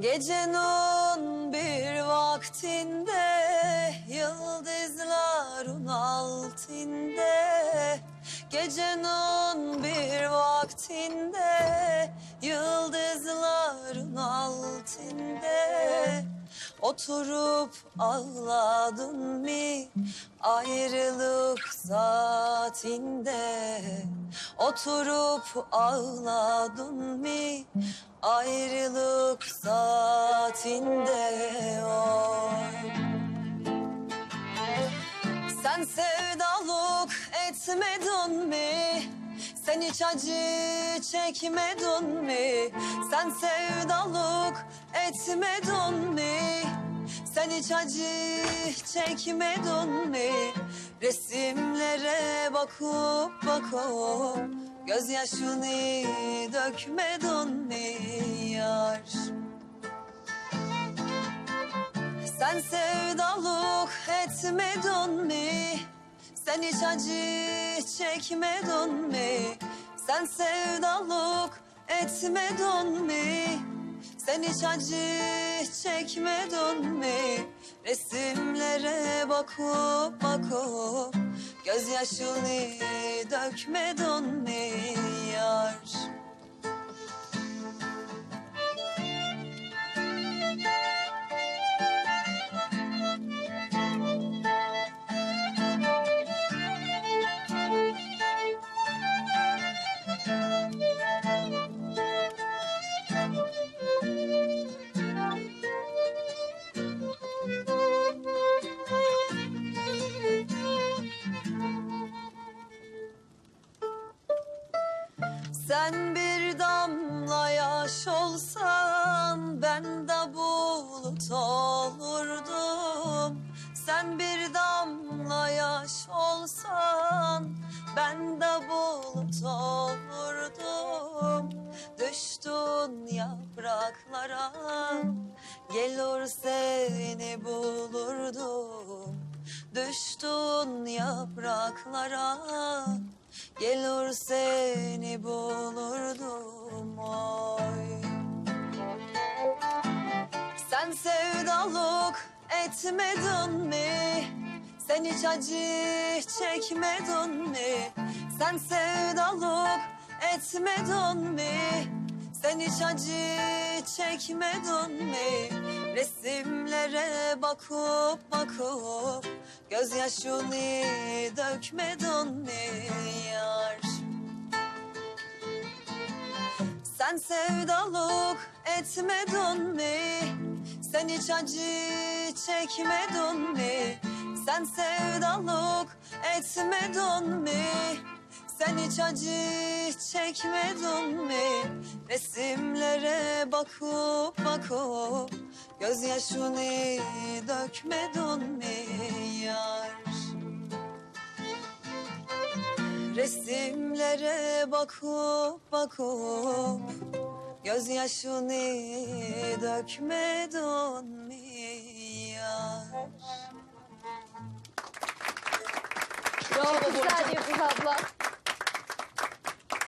Gecenin bir vaktinde Yıldızların altinde Gecenin Oturup ağladın mı ayrılık saatinde Oturup ağladın mı ayrılık saatinde oy Sen sevdalık etmedin? Sen hiç acı çekmedin mi? Sen sevdalık etmedin mi? Sen hiç acı çekmedin mi? Resimlere bakıp bakıp Gözyaşını dökmedin mi yar? Sen sevdalık etmedin mi? Sen hiç acı çekmedin mi? Sen sevdalık etmedin mi? Sen hiç acı çekmedin mi? Resimlere bakıp bakıp Gözyaşını dökmedin mi Sen bir damla yaş olsan ben de bulut olurdum. Sen bir damla yaş olsan ben de bulut olurdum. Düştün yapraklara gelir seni bulurdum. Düştün yapraklara Gelir seni bulurdum oy Sen sevdalık etmedin mi? Sen hiç acı çekmedin mi? Sen sevdalık etmedin mi? Sen hiç acı çekmedin mi? Resimlere bakıp bakıp Gözyaşını dökmedin yar? Sen sevdalık etmedin mi? Sen hiç acı çekmedin mi? Sen sevdalık etmedin mi? Sen hiç acı çekmedin mi? Resimlere bakıp bakıp Gözyaşını dökmedin mi yar? Resimlere bakıp bakıp Gözyaşını dökmedin mi yar? Bravo Güzel Yıldız abla.